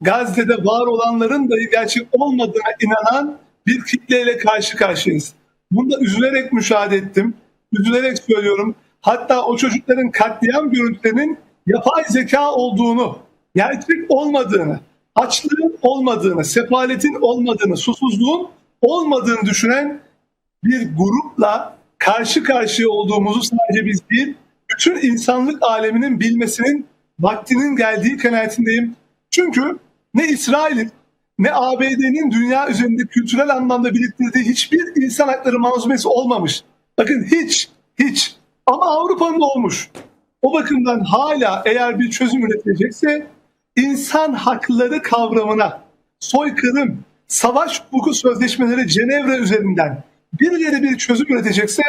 Gazze'de var olanların dahi gerçek olmadığına inanan bir kitleyle karşı karşıyayız. Bunda üzülerek müşahede ettim. Üzülerek söylüyorum. Hatta o çocukların katliam görüntülerinin yapay zeka olduğunu, gerçek olmadığını, açlığın olmadığını, sefaletin olmadığını, susuzluğun olmadığını düşünen bir grupla karşı karşıya olduğumuzu sadece biz değil, bütün insanlık aleminin bilmesinin vaktinin geldiği kanaatindeyim. Çünkü ne İsrail'in ne ABD'nin dünya üzerinde kültürel anlamda biriktirdiği hiçbir insan hakları manzumesi olmamış. Bakın hiç, hiç. Ama Avrupa'nın olmuş. O bakımdan hala eğer bir çözüm üretilecekse insan hakları kavramına soykırım, savaş hukuku sözleşmeleri Cenevre üzerinden birileri bir çözüm üretecekse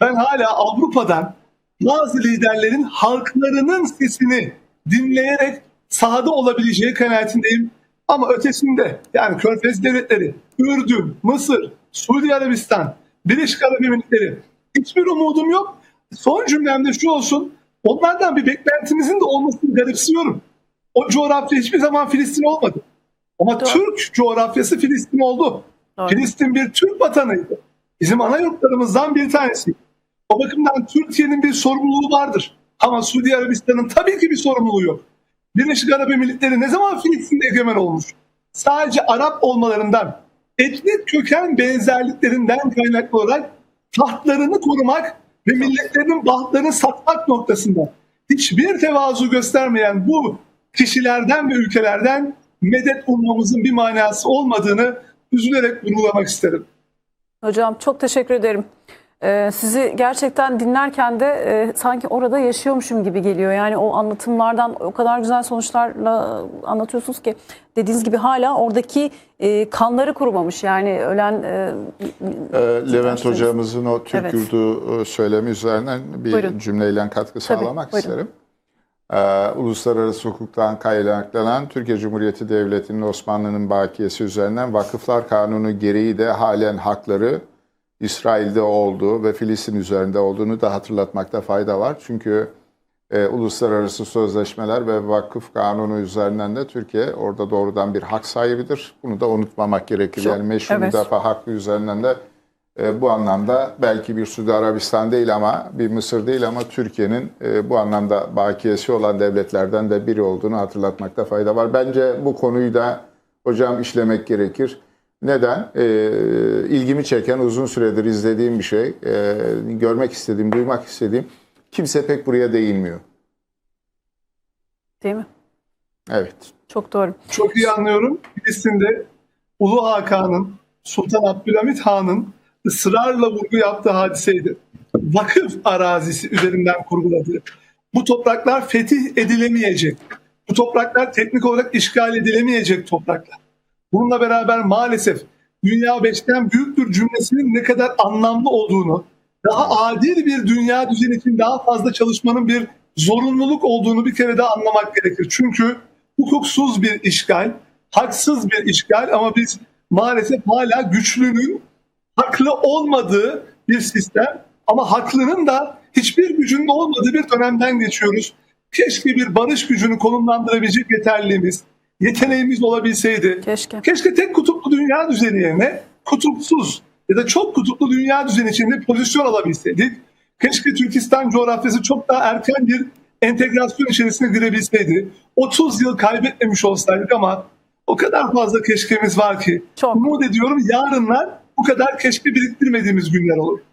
ben hala Avrupa'dan bazı liderlerin halklarının sesini dinleyerek sahada olabileceği kanaatindeyim. Ama ötesinde yani Körfez devletleri, Ürdün, Mısır, Suudi Arabistan, Birleşik Arap Emirlikleri hiçbir umudum yok. Son cümlemde şu olsun. Onlardan bir beklentimizin de olmasını garipsiyorum. O coğrafya hiçbir zaman Filistin olmadı. Ama Doğru. Türk coğrafyası Filistin oldu. Doğru. Filistin bir Türk vatanıydı. Bizim ana yurtlarımızdan bir tanesi. O bakımdan Türkiye'nin bir sorumluluğu vardır. Ama Suudi Arabistan'ın tabii ki bir sorumluluğu yok. Birleşik Arap Emirlikleri ne zaman Filistin'de egemen olmuş? Sadece Arap olmalarından, etnik köken benzerliklerinden kaynaklı olarak tahtlarını korumak ve milletlerinin bahtlarını satmak noktasında hiçbir tevazu göstermeyen bu kişilerden ve ülkelerden medet ummamızın bir manası olmadığını üzülerek vurgulamak isterim. Hocam çok teşekkür ederim. Ee, sizi gerçekten dinlerken de e, sanki orada yaşıyormuşum gibi geliyor. Yani o anlatımlardan o kadar güzel sonuçlarla anlatıyorsunuz ki dediğiniz gibi hala oradaki e, kanları kurumamış. Yani ölen e, Ee, Levent hocamızın o Türk Evet. yurdu söylemi üzerinden bir Buyurun. cümleyle katkı sağlamak buyurun. isterim. Ee, uluslararası hukuktan kaynaklanan Türkiye Cumhuriyeti Devleti'nin Osmanlı'nın bakiyesi üzerinden Vakıflar Kanunu gereği de halen hakları İsrail'de olduğu ve Filistin üzerinde olduğunu da hatırlatmakta fayda var. Çünkü e, uluslararası sözleşmeler ve vakıf kanunu üzerinden de Türkiye orada doğrudan bir hak sahibidir. Bunu da unutmamak gerekir. Yani meşru evet. müdafaa hakkı üzerinden de e, bu anlamda belki bir Suudi Arabistan değil ama bir Mısır değil ama Türkiye'nin e, bu anlamda bakiyesi olan devletlerden de biri olduğunu hatırlatmakta fayda var. Bence bu konuyu da hocam işlemek gerekir. Neden? E, ilgimi çeken uzun süredir izlediğim bir şey, e, görmek istediğim, duymak istediğim kimse pek buraya değinmiyor. değil mi? Evet. Çok doğru. Çok iyi anlıyorum. Filistin'de Ulu Hakan'ın, Sultan Abdülhamit Han'ın ısrarla vurgu yaptığı hadiseydi. Vakıf arazisi üzerinden kurguladığı. Bu topraklar fetih edilemeyecek. Bu topraklar teknik olarak işgal edilemeyecek topraklar. Bununla beraber maalesef dünya beşten büyüktür cümlesinin ne kadar anlamlı olduğunu, daha adil bir dünya düzeni için daha fazla çalışmanın bir zorunluluk olduğunu bir kere daha anlamak gerekir. Çünkü hukuksuz bir işgal, haksız bir işgal ama biz maalesef hala güçlünün haklı olmadığı bir sistem ama haklının da hiçbir gücünün olmadığı bir dönemden geçiyoruz. Keşke bir barış gücünü konumlandırabilecek yeterliliğimiz, yeteneğimiz olabilseydi. Keşke. Keşke tek kutuplu dünya düzeni yerine kutupsuz ya da çok kutuplu dünya düzeni içinde pozisyon alabilseydik. Keşke Türkistan coğrafyası çok daha erken bir entegrasyon içerisine girebilseydi. 30 yıl kaybetmemiş olsaydık ama o kadar fazla keşkemiz var ki. Çok. Umut ediyorum yarınlar bu kadar keşke biriktirmediğimiz günler olur.